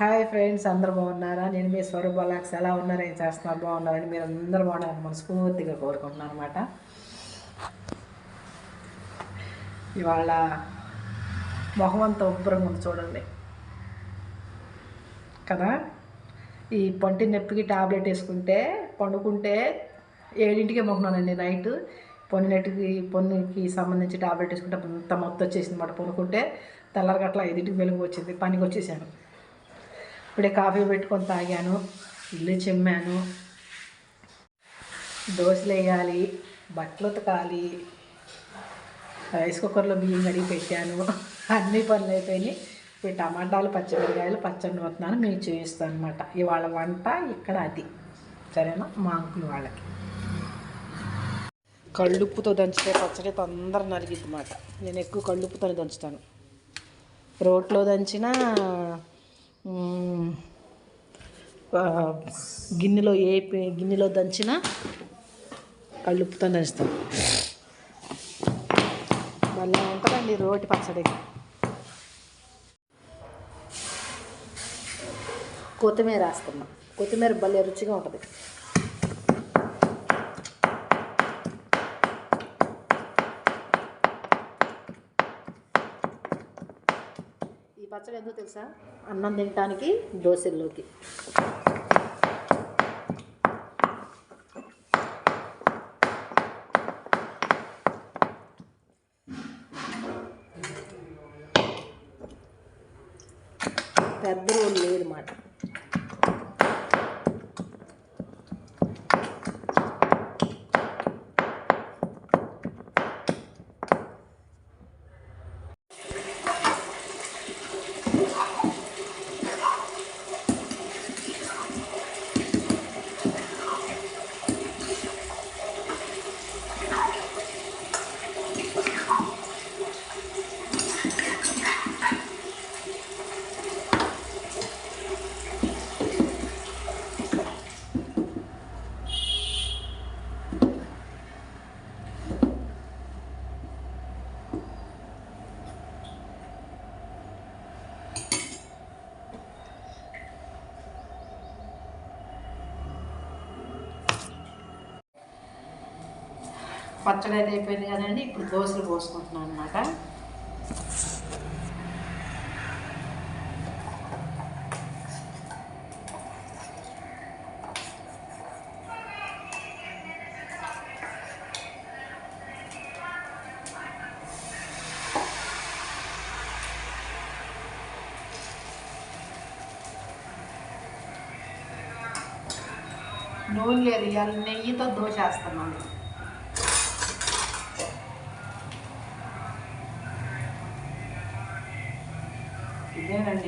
Hi friends అందరు బాగున్నారా? నేను మీ స్వరూప్ ఎలా ఉన్నారు? ఏం చేస్తున్నారు? బాగున్నారని మీరు అందరూ బాగున్నారని మనస్ఫూర్తిగా కోరుకుంటున్నాను అనమాట ఇవాళ మొహం అంతా ఉబ్బరంగా ఉంది చూడండి. కదా? ఈ పంటి నొప్పికి టాబ్లెట్ వేసుకుంటే పండుకుంటే ఏడింటికే మొక్కున్నానండి నైట్. పొన్నిటికి పొన్నుకి సంబంధించి టాబ్లెట్ వేసుకుంటే అంత మొత్తం వచ్చేసింది అనమాట పొనుకుంటే తెల్లరగట్ల ఐదింటికి వెలుగు వచ్చింది. పనికి వచ్చేసాను. ఇప్పుడే కాఫీ పెట్టుకొని తాగాను ఇల్లు చిమ్మాను. దోశలు వేయాలి బట్టలు ఉతకాలి రైస్ కుక్కర్లో బియ్యం కడిగి పెట్టాను. అన్ని పనులు అయిపోయినాయి. ఇప్పుడు టమాటాలు పచ్చిమిరకాయలు పచ్చడి నూరుతున్నాను మీకు చూపిస్తాను అనమాట ఇవాళ వంట ఇక్కడ అది. సరేనా? మా అంకుల్ వాళ్ళకి. కళ్ళుప్పుతో దంచితే పచ్చడి తొందర నలిగిద్ది అన్నమాట. నేను ఎక్కువ కళ్ళుప్పుతోనే దంచుతాను. రోట్లో దంచినా గిన్నెలో ఏ గిన్నెలో దంచినా కళ్ళుప్పుతో దంచుతాం మళ్ళీ ఉంటుందండి రోటి పచ్చడి. కొత్తిమీర వేస్తున్నాం కొత్తిమీర భలే రుచిగా ఉంటుంది ఈ పచ్చడి ఎందుకు తెలుసా? అన్నం తినటానికి దోశల్లోకి. పెద్ద రోలు లేదు పచ్చడి అయితే అయిపోయింది కదండి ఇప్పుడు దోశలు పోసుకుంటున్నాను అనమాట నూనె లేదు ఇవాళ నెయ్యితో దోశ వేస్తున్నాను.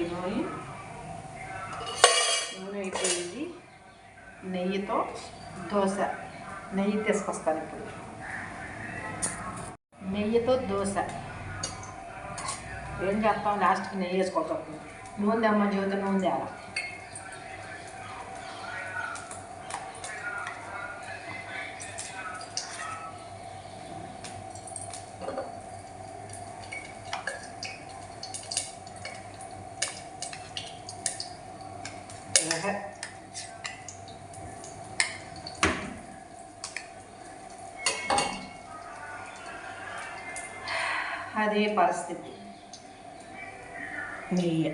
ఇదేనండి నూనె నూనె అయిపోయింది. నెయ్యితో దోశ. నెయ్యి తీసుకొస్తాను ఇప్పుడు. నెయ్యితో దోశ. ఏం చేస్తాం? లాస్ట్కి నెయ్యి వేసుకోవచ్చు నూనె అమ్మ జ్యోతి నూనె తేలా. అదే పరిస్థితి నెయ్యి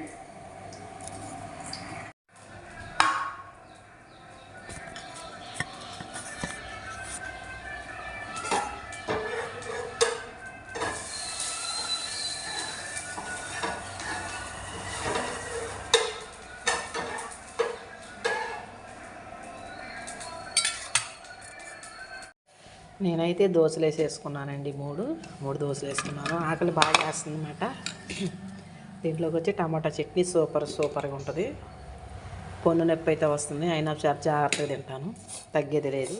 నేనైతే దోశలు వేసేసుకున్నానండి మూడు మూడు దోశలు వేసుకున్నాను ఆకలి బాగా వేస్తుంది అనమాట దీంట్లోకి వచ్చి టమాటా చట్నీ సూపర్ సూపర్గా ఉంటుంది. పొన్ను నొప్పి అయితే వస్తుంది. అయినా చాలా జాగ్రత్తగా తింటాను. తగ్గేది లేదు.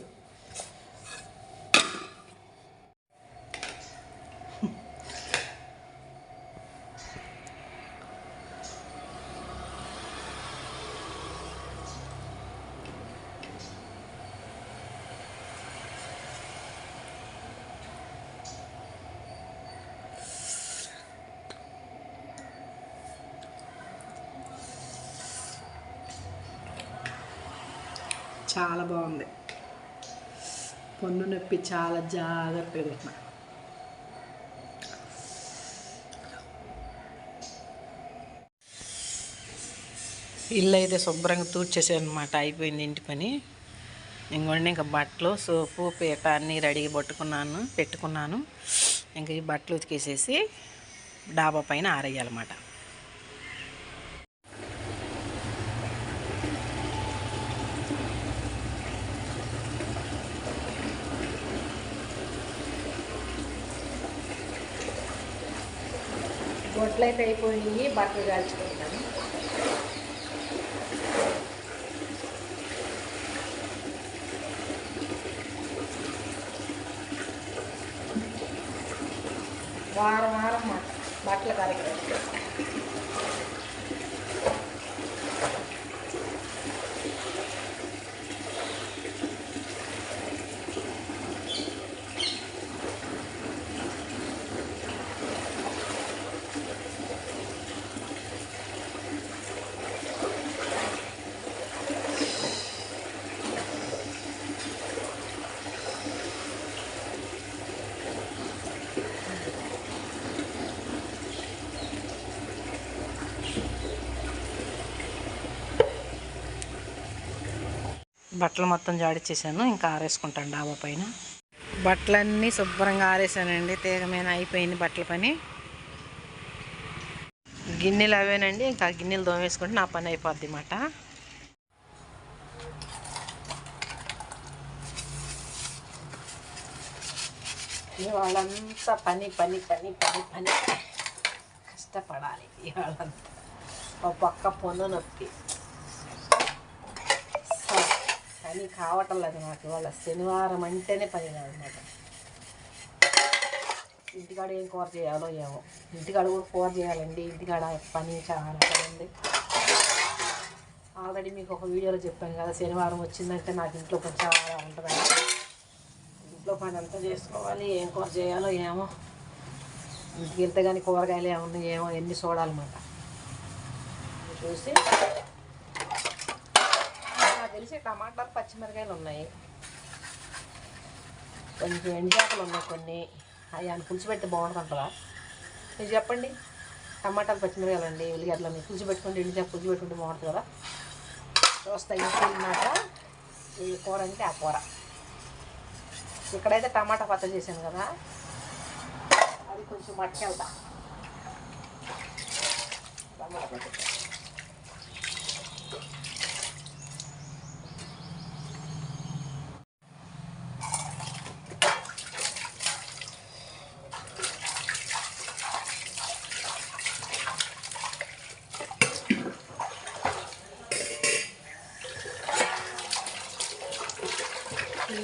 చాలా బాగుంది. పొన్ను నొప్పి చాలా జాగ్రత్తగా పెట్టిన ఇల్లు అయితే శుభ్రంగా తూడ్చేసాను అనమాట అయిపోయింది ఇంటి పని. ఇంకోండి ఇంకా బట్టలు సోపు పీట అన్నీ రెడీగా పట్టుకున్నాను పెట్టుకున్నాను. ఇంక ఈ బట్టలు ఉతికేసేసి డాబా పైన ఆరేయాలన్నమాట. అయితే అయిపోయినాయి బట్టలు కాల్చుకుంటాను వారం వారం బట్టలు బట్టల బట్టలు మొత్తం జాడిచ్చేసాను ఇంకా ఆరేసుకుంటాను డాబా పైన. బట్టలన్నీ శుభ్రంగా ఆరేసానండి తీగమైన అయిపోయింది బట్టల పని. గిన్నెలు అవేనండి ఇంకా గిన్నెలు దోమేసుకుంటే నా పని అయిపోద్ది అన్నమాట. ఇవాళంతా పని పని పని పని పని. కష్టపడాలి ఇవాళంతా. ఒక పక్క పొన్ను నొప్పి పని కావటం లేదు నాకు ఇవాళ శనివారం అంటేనే పని కాదనమాట ఇంటికాడ ఏం కూర చేయాలో ఏమో. ఇంటికాడ కూడా కూర చేయాలండి. ఇంటికాడ పని చాలా ఉంది ఆల్రెడీ మీకు ఒక వీడియోలో చెప్పాను కదా శనివారం వచ్చిందంటే నాకు ఇంట్లో కొంచెం చాలా ఉంటుందండి ఇంట్లో పని అంతా చేసుకోవాలి ఏం కూర చేయాలో ఏమో. ఇంటికి వెళ్తే కానీ కూరగాయలు ఏమున్నాయి ఏమో ఎన్ని చూడాలన్నమాట. చూసి తెలిసి టమాటాలు పచ్చిమిరకాయలు ఉన్నాయి. కొంచెం ఎండిచేపలు ఉన్నాయి కొన్ని. అవి అని పులిచిపెట్టి బాగుంటుందా మీరు చెప్పండి. టమాటాలు పచ్చిమిరకాయలు అండి ఉల్లిగడ్డలు అన్నీ పెట్టుకుంటే ఎండిచేప పులిచిపెట్టుకుంటే బాగుంటుంది కదా? చూస్తాయి. ఇంటిమాట ఈ కూర అంటే ఆ కూర. ఇక్కడైతే టమాటా పచ్చడి చేశాను కదా. అది కొంచెం మట్టుకెళ్తా టమాటా పచ్చడి.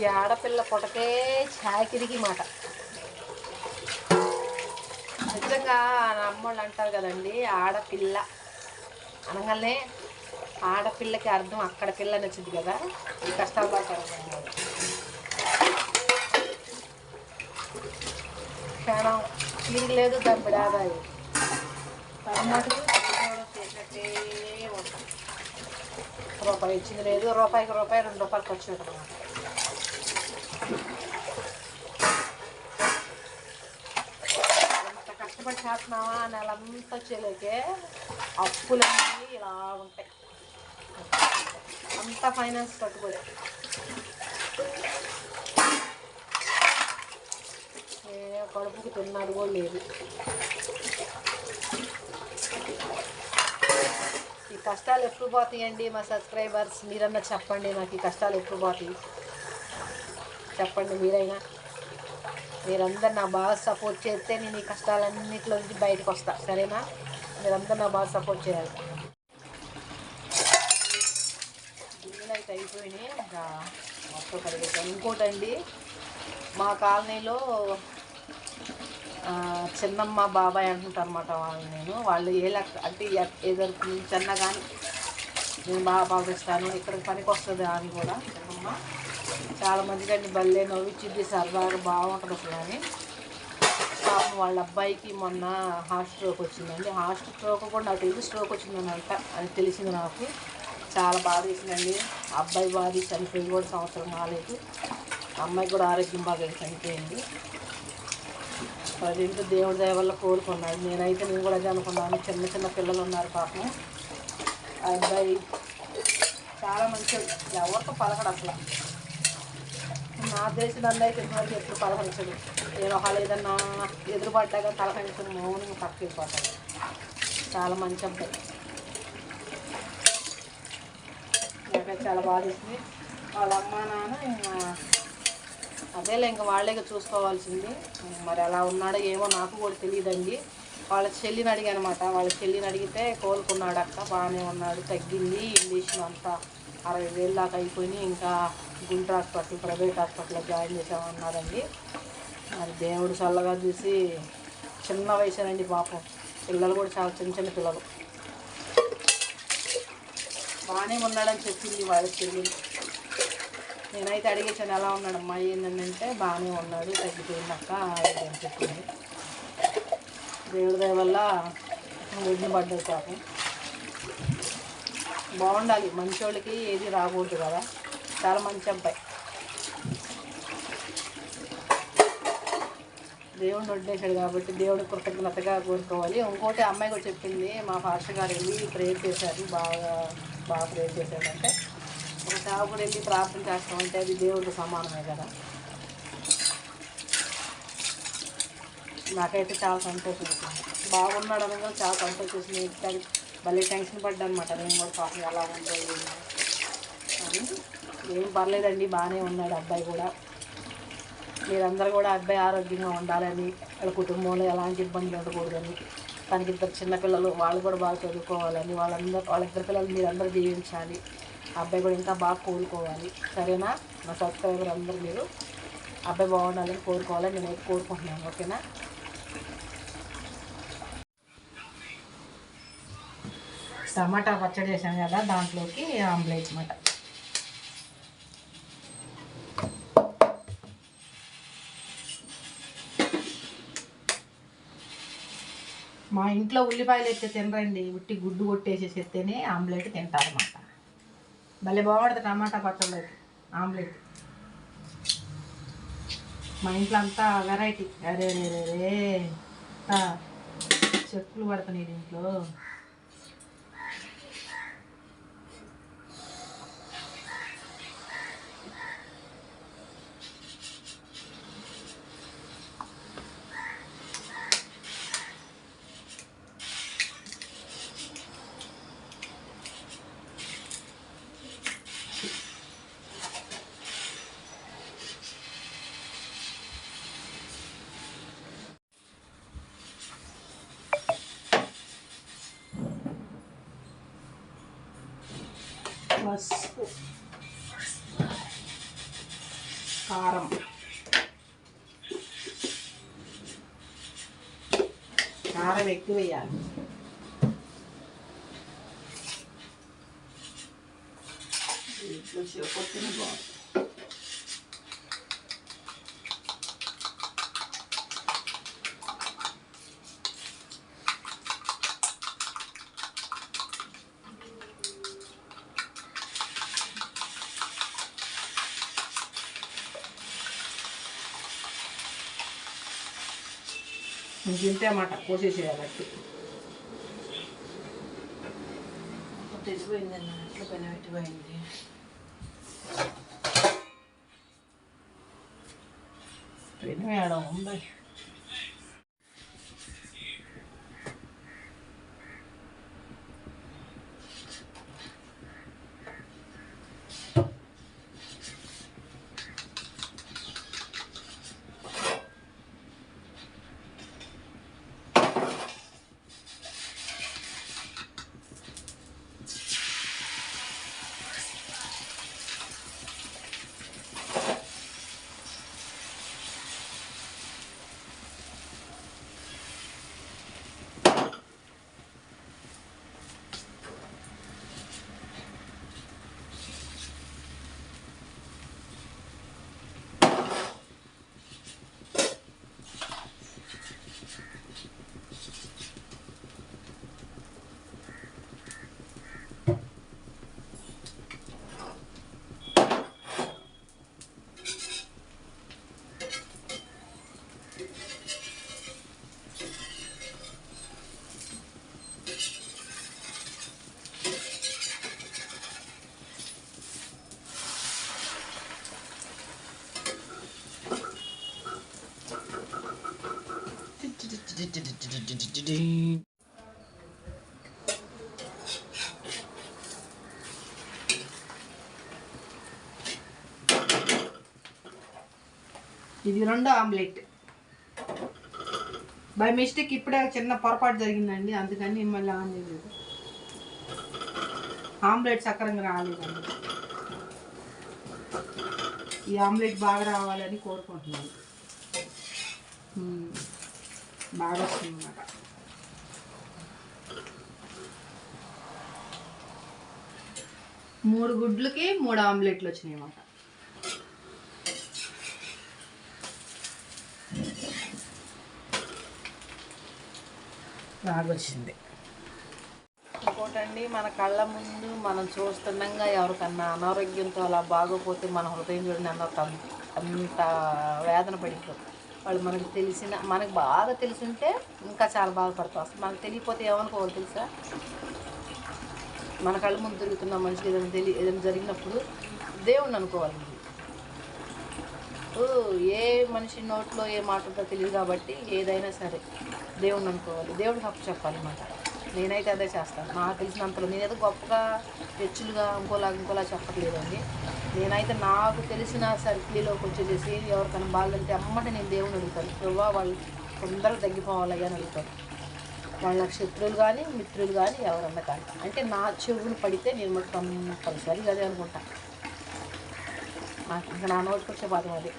ఈ ఆడపిల్ల పొటకే చాకిరికి మాట. నిజంగా నా అమ్మోళ్ళు అంటారు కదండి ఆడపిల్ల అనగానే ఆడపిల్లకి అర్థం అక్కడ పిల్ల నచ్చింది కదా ఈ కష్టాలు పడతారు క్షణం తీరిగి లేదు దాని బిడాదాయి మటుకు చేసినట్టే ఉంటుంది. రూపాయి ఇచ్చింది లేదు రూపాయికి రూపాయి రెండు రూపాయలు ఖర్చు పెట్టడం కష్టపడి చేస్తున్నావా నెలంతా వచ్చేలోకే అప్పులన్నీ ఇలా ఉంటాయి. అంతా ఫైనాన్స్ కట్టుకోలే ఏ కడుపుకి తిన్నాడు కూడా లేదు. ఈ కష్టాలు ఎప్పుడు పోతాయండి మా సబ్స్క్రైబర్స్? మీరన్నా చెప్పండి నాకు ఈ కష్టాలు ఎప్పుడు పోతాయి? చెప్పండి మీరైనా. మీరందరు నా బాగా సపోర్ట్ చేస్తే నేను ఈ కష్టాలన్నింటిలో నుంచి బయటకు వస్తా. సరేనా? మీరందరూ నా బాగా సపోర్ట్ చేయాలి. గిన్నెలు అయితే అయిపోయినాయి. ఇంకా మొత్తం కడిగేసాను ఇంకోటండి మా కాలనీలో చిన్నమ్మ బాబాయ్ అంటుంటారు అనమాట వాళ్ళు నేను. వాళ్ళు ఏ లెక్క అంటే ఎ- ఏదో చిన్న కానీ నేను బాగా పాటిస్తాను ఇక్కడికి పనికి వస్తుంది అని కూడా చిన్నమ్మ. చాలా మందికండి భలే నవ్విచ్చింది సరదాగా బాగుంటుంది అసలు అని పాపం వాళ్ళ అబ్బాయికి మొన్న హార్ట్ స్ట్రోక్ వచ్చిందండి. హార్ట్ స్ట్రోక్ కూడా నాకు తెలిసి స్ట్రోక్ వచ్చిందని అంట అని తెలిసింది నాకు. చాలా బాధ వేసిందండి. అబ్బాయి బాధ చనిపోయి కూడా సంవత్సరం కాలేదు. అమ్మాయి కూడా ఆరోగ్యం బాగా చనిపోయింది. ప్రజెంట్ దేవుడి దయ వల్ల కోలుకున్నాడు నేనైతే నేను కూడా అదే అనుకున్నాను. చిన్న చిన్న పిల్లలు ఉన్నారు పాపం. ఆ అబ్బాయి చాలా మంచి ఎవరితో పలకడు అసలు. నా దేశం నన్ను అయితే ఇంతవరకు ఎప్పుడు పలకరించడు నేను ఒకళ్ళు ఏదన్నా ఎదురుపడ్డాక పలకరించడం మౌనంగా పక్కకి చాలా మంచి అబ్బాయి. నాకైతే చాలా బాధిస్తుంది వాళ్ళ అమ్మ నాన్న ఇంకా అదేలే ఇంకా వాళ్ళే చూసుకోవాల్సింది. మరి ఎలా ఉన్నాడో ఏమో నాకు కూడా తెలియదండి. వాళ్ళ చెల్లిని అడిగాను అనమాట వాళ్ళ చెల్లిని అడిగితే కోలుకున్నాడు అక్క బాగానే ఉన్నాడు తగ్గింది ఇంగ్లీష్ అంతా అరవై వేలు దాకా అయిపోయినాయి ఇంకా గుంట హాస్పిటల్ ప్రైవేట్ హాస్పిటల్లో జాయిన్ చేసామన్నారండి మరి దేవుడు చల్లగా చూసి చిన్న వయసునండి పాపం. పిల్లలు కూడా చాలా చిన్న చిన్న పిల్లలు. బాగానే ఉన్నాడని చెప్పింది వాళ్ళ చెల్లి. నేనైతే అడిగేసాను ఎలా ఉన్నాడమ్మా? ఏంటంటే బాగానే ఉన్నాడు తగ్గిపోయిందక్క అది అని చెప్పింది. దేవుడి దయ వల్ల ఒడ్డున పడ్డది పాపం. బాగుండాలి మంచోళ్ళకి ఏది రాకూడదు కదా. చాలా మంచి అబ్బాయి. దేవుడిని వడ్డేశాడు కాబట్టి దేవుడి కృతజ్ఞతగా కోరుకోవాలి. ఇంకోటి అమ్మాయి కూడా చెప్పింది మా ఫాస్టర్ గారు వెళ్ళి ప్రేర్ చేశారు బాగా బాగా ప్రేర్ చేశాడంటే. ఒక సేవకుడు వెళ్ళి ప్రార్థన చేస్తామంటే అది దేవుడికి సమానమే కదా. నాకైతే చాలా సంతోషం బాగున్నాడు అనగా చాలా సంతోషం భలే టెన్షన్ పడ్డా అనమాట నేను కూడా పాపం ఎలా ఉందో అని. ఏం పర్లేదండి బాగానే ఉన్నాడు అబ్బాయి కూడా. మీరందరూ కూడా అబ్బాయి ఆరోగ్యంగా ఉండాలని వాళ్ళ కుటుంబంలో ఎలాంటి ఇబ్బందులు ఉండకూడదని తనకి ఇద్దరు చిన్నపిల్లలు వాళ్ళు కూడా బాగా చదువుకోవాలని వాళ్ళందరూ వాళ్ళిద్దరు పిల్లలు మీరందరూ జీవించాలి. ఆ అబ్బాయి కూడా ఇంకా బాగా కోరుకోవాలి సరేనా? మా సబ్స్క్రైబర్ అందరూ మీరు అబ్బాయి బాగుండాలని కోరుకోవాలని నేనైతే కోరుకుంటున్నాను. ఓకేనా? టమాటా పచ్చడి చేశాను కదా దాంట్లోకి ఆమ్లెట్ అన్నమాట. మా ఇంట్లో ఉల్లిపాయలు అయితే తినరండి. ఉట్టి గుడ్డు కొట్టేసేస్తేనే ఆమ్లెట్ తింటారన్నమాట. భలే బాగుంటుంది టమాటా పచ్చళ్ళకి ఆమ్లెట్. మా ఇంట్లో అంతా వెరైటీ. అరే రే రే అంతా చెట్లు పడుతున్నాయి దీంట్లో. పసుపు కారం కారం ఎక్కువ వేయాలి దీంట్లో కొట్టిన బాగుంది ఇంతే అన్నమాట కోసేసేయాలి తెచ్చిపోయింది అన్న ఎట్లా పైన పెట్టిపోయింది పెను వేయడం ఉంది. ఇది రెండో ఆమ్లెట్. బై మిస్టేక్ ఇప్పుడే ఒక చిన్న పొరపాటు జరిగిందండి అందుకని మళ్ళీ ఆన్ చేయలేదు. ఆమ్లెట్ సక్రంగా రాలేదండి. ఈ ఆమ్లెట్ బాగా రావాలని కోరుకుంటున్నాను. బాగా వస్తుంది అన్నమాట మూడు గుడ్లకి మూడు ఆమ్లెట్లు వచ్చినాయి అన్నమాట బాగా వచ్చింది ఇంకోటండి మన కళ్ళ ముందు మనం చూస్తుండగా ఎవరికన్నా అనారోగ్యంతో అలా బాగోపోతే మన హృదయం చూడండి అన్న అంత వేదన పడిపోతుంది వాళ్ళు మనకు తెలిసిన మనకు బాగా తెలిసింటే ఇంకా చాలా బాధపడతాం. అసలు మనకు తెలియపోతే ఏమనుకోవాలి తెలుసా? మన కళ్ళ ముందు తిరుగుతున్న మనిషికి ఏదైనా తెలియ ఏదైనా జరిగినప్పుడు దేవుణ్ణి అనుకోవాలి. అన్నట్టు ఏ మనిషి నోట్లో ఏ మాట ఉందో తెలియదు కాబట్టి ఏదైనా సరే దేవుడిని అనుకోవాలి. దేవుడికి అప్పు చెప్పాలన్నమాట నేనైతే అదే చేస్తాను. నాకు తెలిసినంతలో నేనేదో గొప్పగా హెచ్చులుగా ఇంకోలా ఇంకోలా చెప్పట్లేదండి. నేనైతే నాకు తెలిసిన సర్కిల్లోకి వచ్చేసేసి ఎవరికైనా బాగాలంటే అమ్మట నేను దేవుని అడుగుతాను. ప్రభావ వాళ్ళు తొందరగా తగ్గిపోవాలి అని అడుగుతాను వాళ్ళ శత్రువులు కానీ మిత్రులు కానీ ఎవరన్నా కానీ. అంటే నా చెవులు పడితే నేను మటు కంపల్సరీ అదే అనుకుంటాను నాకు ఇంకా నా నోటికి వచ్చే బాధం అది.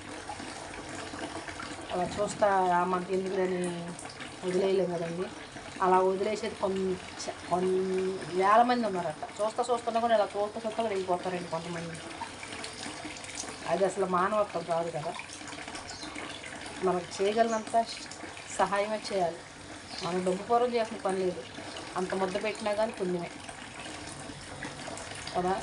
అలా చూస్తా ఆ మనకి ఎందుకులని వదిలేయలేం కదండి. అలా వదిలేసేది కొంచెం కొన్ని వేల మంది ఉన్నారట. చూస్తా చూస్తున్నా కూడా ఇలా చూస్తా చూస్తా కూడా వెళ్ళిపోతారండి కొంతమంది. అది అసలు మానవత్వం కాదు కదా. మనకు చేయగలిగినంత సహాయమే చేయాలి. మనం డబ్బు పూర్వం చేసిన పని లేదు. అంత ముద్ద పెట్టినా కానీ పుణ్యమే. కదా?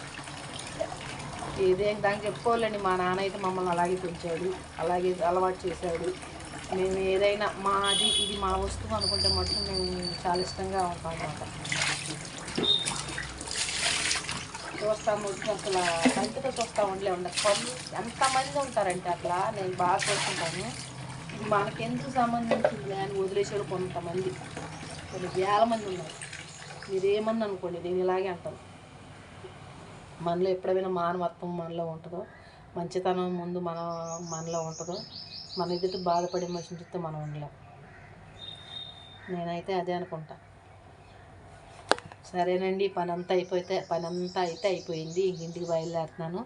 ఇదే దానికి చెప్పుకోవాలండి. మా నాన్న అయితే మమ్మల్ని అలాగే పెంచాడు. అలాగే అలవాటు చేశాడు. మేము ఏదైనా మాది ఇది మా వస్తువు అనుకుంటే మటుకు మేము చాలా ఇష్టంగా ఉంటాం అన్నమాట. చూస్తాము అసలు కంటితో చూస్తా ఉండలే ఉండదు ఎంతమంది ఉంటారంటే అట్లా నేను బాగా చూస్తుంటాను. ఇది మనకెందుకు సంబంధించింది అని వదిలేసేవాళ్ళు కొంతమంది. కొన్ని వేల మంది ఉన్నారు. మీరు అనుకోండి నేను ఇలాగే అంటాను. మనలో ఎప్పుడైనా మానవత్వం మనలో ఉంటుందో మంచితనం ముందు మన మనలో ఉంటుందో మన ఎదుటి బాధపడే మనిషిని చూస్తే మనం ఉండలేం. నేనైతే అదే అనుకుంటా. సరేనండి పని అంతా అయిపోతే పని అంతా అయితే అయిపోయింది. ఇంటికి బయలుదేరుతున్నాను.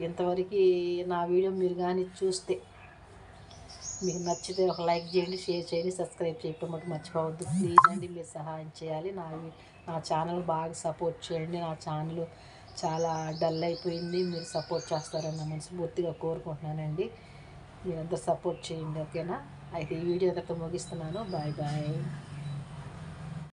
ఇంతవరకు నా వీడియో మీరు కానీ చూస్తే మీకు నచ్చితే ఒక లైక్ చేయండి షేర్ చేయండి సబ్స్క్రైబ్ చేయటం మటు మర్చిపోవద్దు. ప్లీజ్ అండి మీరు సహాయం చేయాలి. నా వీ- నా ఛానల్ బాగా సపోర్ట్ చేయండి. నా ఛానల్ చాలా డల్ అయిపోయింది. మీరు సపోర్ట్ చేస్తారని మనస్ఫూర్తిగా కోరుకుంటున్నానండి. మీరంతా సపోర్ట్ చేయండి ఓకేనా? అయితే ఈ వీడియో అంతా ముగిస్తున్నాను. Bye bye.